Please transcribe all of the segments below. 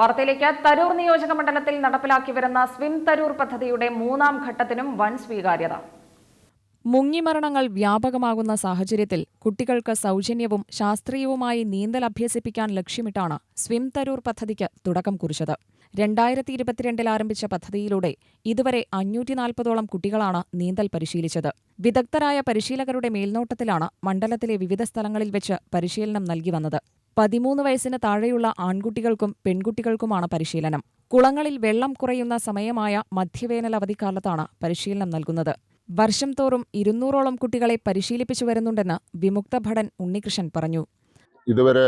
വാർത്തയിലേക്ക് തരൂർ നിയോജക മണ്ഡലത്തിൽ നടപ്പിലാക്കി വരുന്ന സ്വിം തരൂർ പദ്ധതിയുടെ മൂന്നാം ഘട്ടത്തിനും വൻ സ്വീകാര്യത. മുങ്ങിമരണങ്ങൾ വ്യാപകമാകുന്ന സാഹചര്യത്തിൽ കുട്ടികൾക്ക് സൗജന്യവും ശാസ്ത്രീയവുമായി നീന്തൽ അഭ്യസിപ്പിക്കാൻ ലക്ഷ്യമിട്ടാണ് സ്വിം തരൂർ പദ്ധതിക്ക് തുടക്കം കുറിച്ചത്. രണ്ടായിരത്തി ഇരുപത്തിരണ്ടിൽ ആരംഭിച്ച പദ്ധതിയിലൂടെ ഇതുവരെ അഞ്ഞൂറ്റി നാൽപ്പതോളം കുട്ടികളാണ് നീന്തൽ പരിശീലിച്ചത്. വിദഗ്ധരായ പരിശീലകരുടെ മേൽനോട്ടത്തിലാണ് മണ്ഡലത്തിലെ വിവിധ സ്ഥലങ്ങളിൽ വെച്ച് പരിശീലനം നൽകി വന്നത്. പതിമൂന്ന് വയസ്സിന് താഴെയുള്ള ആൺകുട്ടികൾക്കും പെൺകുട്ടികൾക്കുമാണ് പരിശീലനം. കുളങ്ങളിൽ വെള്ളം കുറയുന്ന സമയമായ മധ്യവേനൽ അവധിക്കാലത്താണ് പരിശീലനം നൽകുന്നത്. വർഷം തോറും ഇരുന്നൂറോളം കുട്ടികളെ പരിശീലിപ്പിച്ചു വരുന്നുണ്ടെന്ന് വിമുക്ത ഭടൻ ഉണ്ണികൃഷ്ണൻ പറഞ്ഞു. ഇതുവരെ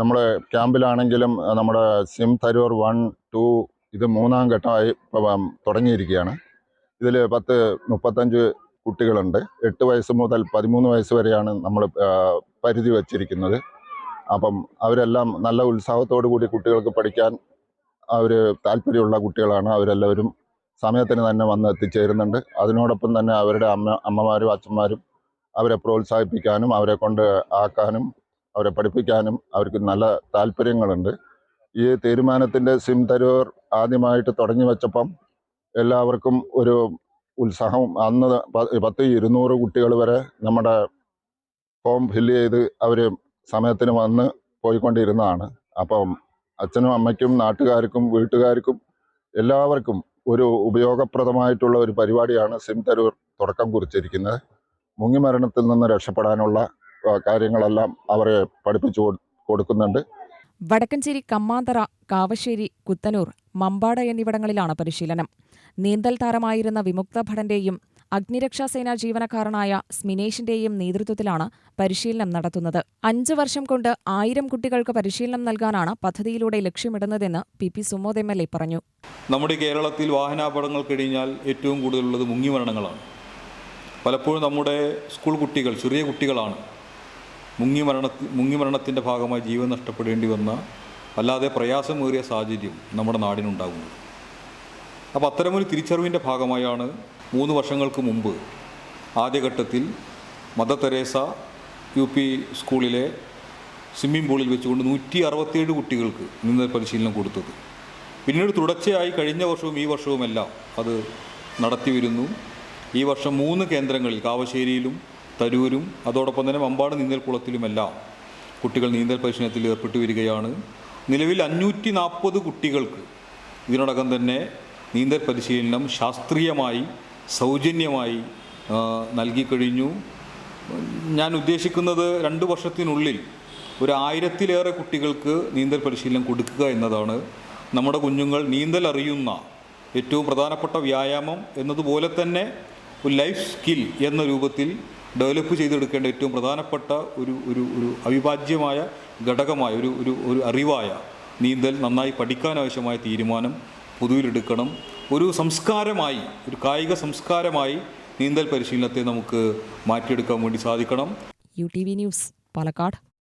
നമ്മുടെ ക്യാമ്പിലാണെങ്കിലും നമ്മുടെ സിം തരൂർ വൺ ടു ഇത് മൂന്നാം ഘട്ടമായി തുടങ്ങിയിരിക്കുകയാണ്. ഇതിൽ പത്ത് മുപ്പത്തഞ്ച് കുട്ടികളുണ്ട്. എട്ട് വയസ്സ് മുതൽ പതിമൂന്ന് വയസ്സ് വരെയാണ് നമ്മൾ പരിധി വച്ചിരിക്കുന്നത്. അപ്പം അവരെല്ലാം നല്ല ഉത്സാഹത്തോടു കൂടി കുട്ടികൾക്ക് പഠിക്കാൻ അവർ താല്പര്യമുള്ള കുട്ടികളാണ്. അവരെല്ലാവരും സമയത്തിന് തന്നെ വന്ന് എത്തിച്ചേരുന്നുണ്ട്. അതിനോടൊപ്പം തന്നെ അവരുടെ അമ്മ അമ്മമാരും അച്ഛന്മാരും അവരെ പ്രോത്സാഹിപ്പിക്കാനും അവരെ കൊണ്ട് ആക്കാനും അവരെ പഠിപ്പിക്കാനും അവർക്ക് നല്ല താല്പര്യങ്ങളുണ്ട്. ഈ തീരുമാനത്തിന്റെ സിം തരൂർ ആദ്യമായിട്ട് തുടങ്ങി വെച്ചപ്പം എല്ലാവർക്കും ഒരു ഉത്സാഹം. അന്ന് പത്ത് ഇരുന്നൂറ് കുട്ടികൾ വരെ നമ്മുടെ ഫോം ഫില്ല് ചെയ്ത് അവർ സമയത്തിന് വന്ന് പോയിക്കൊണ്ടിരുന്നതാണ്. അപ്പം അച്ഛനും അമ്മയ്ക്കും നാട്ടുകാർക്കും വീട്ടുകാർക്കും എല്ലാവർക്കും ഒരു ഉപയോഗപ്രദമായിട്ടുള്ള ഒരു പരിപാടിയാണ് സിം തരൂർ തുടക്കം കുറിച്ചിരിക്കുന്നത്. മുങ്ങിമരണത്തിൽ നിന്ന് രക്ഷപ്പെടാനുള്ള കാര്യങ്ങളെല്ലാം അവരെ പഠിപ്പിച്ചു കൊടു- കൊടുക്കുന്നുണ്ട്. വടക്കഞ്ചേരി കമ്മാന്തറ കാവശ്ശേരി കുത്തനൂർ മമ്പാട് എന്നിവിടങ്ങളിലാണ് പരിശീലനം. നീന്തൽ താരമായിരുന്ന വിമുക്ത ഭടന്റെയും അഗ്നിരക്ഷാസേന ജീവനക്കാരനായ സ്മിനേഷിന്റെയും നേതൃത്വത്തിലാണ് പരിശീലനം നടത്തുന്നത്. അഞ്ച് വർഷം കൊണ്ട് ആയിരം കുട്ടികൾക്ക് പരിശീലനം നൽകാനാണ് പദ്ധതിയിലൂടെ ലക്ഷ്യമിടുന്നതെന്ന് P P Sumod M L A പറഞ്ഞു. നമ്മുടെ കേരളത്തിൽ വാഹനാപകടങ്ങൾ കഴിഞ്ഞാൽ ഏറ്റവും കൂടുതലുള്ളത് മുങ്ങിമരണങ്ങളാണ്. പലപ്പോഴും നമ്മുടെ സ്കൂൾ കുട്ടികൾ ചെറിയ കുട്ടികളാണ് മുങ്ങിമരണ മുങ്ങിമരണത്തിന്റെ ഭാഗമായി ജീവൻ നഷ്ടപ്പെടേണ്ടി വന്ന അല്ലാതെ പ്രയാസമേറിയ സാഹചര്യം നമ്മുടെ നാടിനുണ്ടാകുന്നത്. അപ്പോൾ അത്തരമൊരു തിരിച്ചറിവിന്റെ ഭാഗമായാണ് മൂന്ന് വർഷങ്ങൾക്ക് മുമ്പ് ആദ്യഘട്ടത്തിൽ മദർ തെരേസ യു പി സ്കൂളിലെ സ്വിമ്മിംഗ് പൂളിൽ വെച്ചുകൊണ്ട് നൂറ്റി അറുപത്തിയേഴ് കുട്ടികൾക്ക് നീന്തൽ പരിശീലനം കൊടുത്തത്. പിന്നീട് തുടർച്ചയായി കഴിഞ്ഞ വർഷവും ഈ വർഷവുമെല്ലാം അത് നടത്തി വരുന്നു ഈ വർഷം മൂന്ന് കേന്ദ്രങ്ങളിൽ കാവശ്ശേരിയിലും തരൂരും അതോടൊപ്പം തന്നെ മമ്പാട് നീന്തൽ കുളത്തിലുമെല്ലാം കുട്ടികൾ നീന്തൽ പരിശീലനത്തിൽ ഏർപ്പെട്ടു വരികയാണ് നിലവിൽ അഞ്ഞൂറ്റി നാൽപ്പത് കുട്ടികൾക്ക് ഇതിനോടകം തന്നെ നീന്തൽ പരിശീലനം ശാസ്ത്രീയമായി സൗജന്യമായി നൽകിക്കഴിഞ്ഞു. ഞാൻ ഉദ്ദേശിക്കുന്നത് രണ്ട് വർഷത്തിനുള്ളിൽ ഒരു ആയിരത്തിലേറെ കുട്ടികൾക്ക് നീന്തൽ പരിശീലനം കൊടുക്കുക എന്നതാണ്. നമ്മുടെ കുഞ്ഞുങ്ങൾ നീന്തൽ അറിയുന്ന ഏറ്റവും പ്രധാനപ്പെട്ട വ്യായാമം എന്നതുപോലെ തന്നെ ഒരു ലൈഫ് സ്കിൽ എന്ന രൂപത്തിൽ ഡെവലപ്പ് ചെയ്തെടുക്കേണ്ട ഏറ്റവും പ്രധാനപ്പെട്ട ഒരു ഒരു ഒരു അവിഭാജ്യമായ ഘടകമായ ഒരു ഒരു ഒരു അറിവായ നീന്തൽ നന്നായി പഠിക്കാനാവശ്യമായ തീരുമാനം പൊതുവിലെടുക്കണം. ഒരു സംസ്കാരമായി ഒരു കായിക സംസ്കാരമായി നീന്തൽ പരിശീലനത്തെ നമുക്ക് മാറ്റിയെടുക്കാൻ വേണ്ടി സാധിക്കണം. U T V news Palakkad.